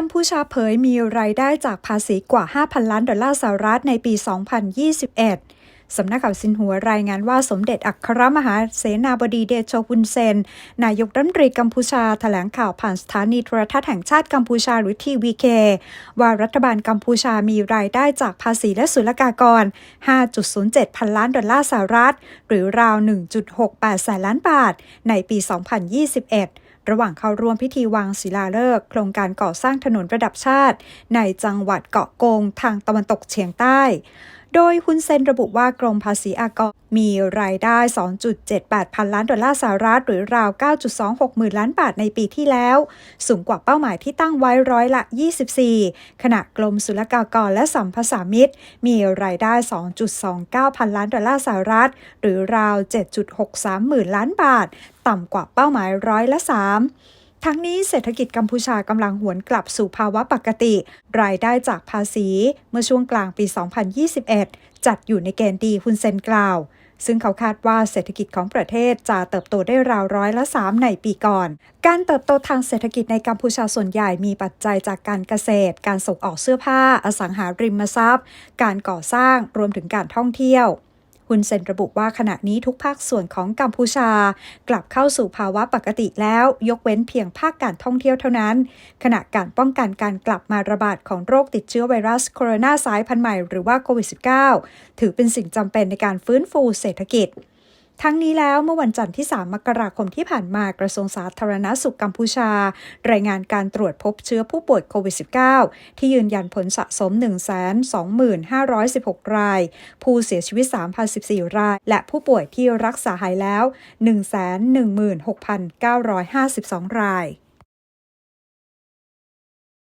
กัมพูชาเผยมีรายได้จากภาษีกว่า 5,000 ล้านดอลลาร์สหรัฐในปี 2021สำนักข่าวซินหัวรายงานว่าสมเด็จอัครมหาเสนาบดีเดโชฮุนเซน นายกรัฐมนตรีกัมพูชาแถลงข่าวผ่านสถานีโทรทัศน์แห่งชาติกัมพูชาหรือทีวีเคว่ารัฐบาลกัมพูชามีรายได้จากภาษีและศุลกากร 5.07 พันล้านดอลลาร์สหรัฐ หรือราว 1.68 แสนล้านบาท ในปี 2021 ระหว่างเข้าร่วมพิธีวางศิลาฤกษ์โครงการก่อสร้างถนนระดับชาติ ในจังหวัดเกาะกงทางตะวันตกเฉียงใต้ โดยฮุนเซนระบุว่ากรมภาษีอากรมีรายได้ 2.78 พันล้านดอลลาร์สหรัฐหรือราว 9.26 หมื่นล้านบาทในปีที่แล้ว สูงกว่าเป้าหมายที่ตั้งไว้ร้อยละ 24 ขณะกรมศุลกากรและสัมภาษามิตร มีรายได้ 2.29 พันล้านดอลลาร์สหรัฐหรือราว 7.63 หมื่นล้านบาท ต่ำกว่าเป้าหมายร้อยละ 3 ทั้งนี้เศรษฐกิจกัมพูชากำลังหวนกลับสู่ภาวะปกติ รายได้จากภาษีเมื่อช่วงกลางปี 2021 จัดอยู่ในเกณฑ์ดีคุณเซนกล่าว ซึ่งเขาคาดว่าเศรษฐกิจของประเทศจะเติบโตได้ราวร้อยละ 3 ในปีก่อน การเติบโตทางเศรษฐกิจในกัมพูชาส่วนใหญ่มีปัจจัยจากการเกษตร การส่งออกเสื้อผ้า อสังหาริมทรัพย์ การก่อสร้าง รวมถึงการท่องเที่ยว ฮุนเซนระบุว่าขณะนี้ทุกภาคส่วนของกัมพูชา กลับเข้าสู่ภาวะปกติแล้ว ยกเว้นเพียงภาคการท่องเที่ยวเท่านั้น ขณะการป้องกันการกลับมาระบาดของโรคติดเชื้อไวรัสโคโรนาสายพันธุ์ใหม่หรือว่าโควิด -19 ถือเป็นสิ่งจำเป็นในการฟื้นฟูเศรษฐกิจ ทั้งนี้แล้วเมื่อวันจันทร์ที่ 3 มกราคมที่ผ่านมากระทรวงสาธารณาสุขกัมพูชา รายงานการตรวจพบเชื้อผู้ป่วยโควิด -19 ที่ยืนยันผลสะสม 125,16 ราย ผู้เสียชีวิต 3,014 ราย และผู้ป่วยที่รักษาหายแล้ว 116,952 ราย